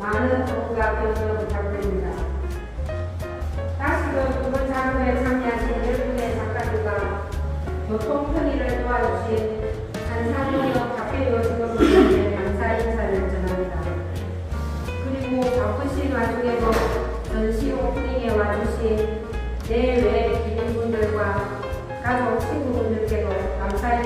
많은 도움과 배움을 부탁드립니다. 다시금 이번 작업에 참여하신 10분의 작가들과 교통 편의를 도와주신 안상호역 박배 요식원님께 감사 인사를 전합니다. 그리고 바쁘신 와중에도 전시 오프닝에 와주신 내외 기민분들과 가족, 친구분들께도 감사의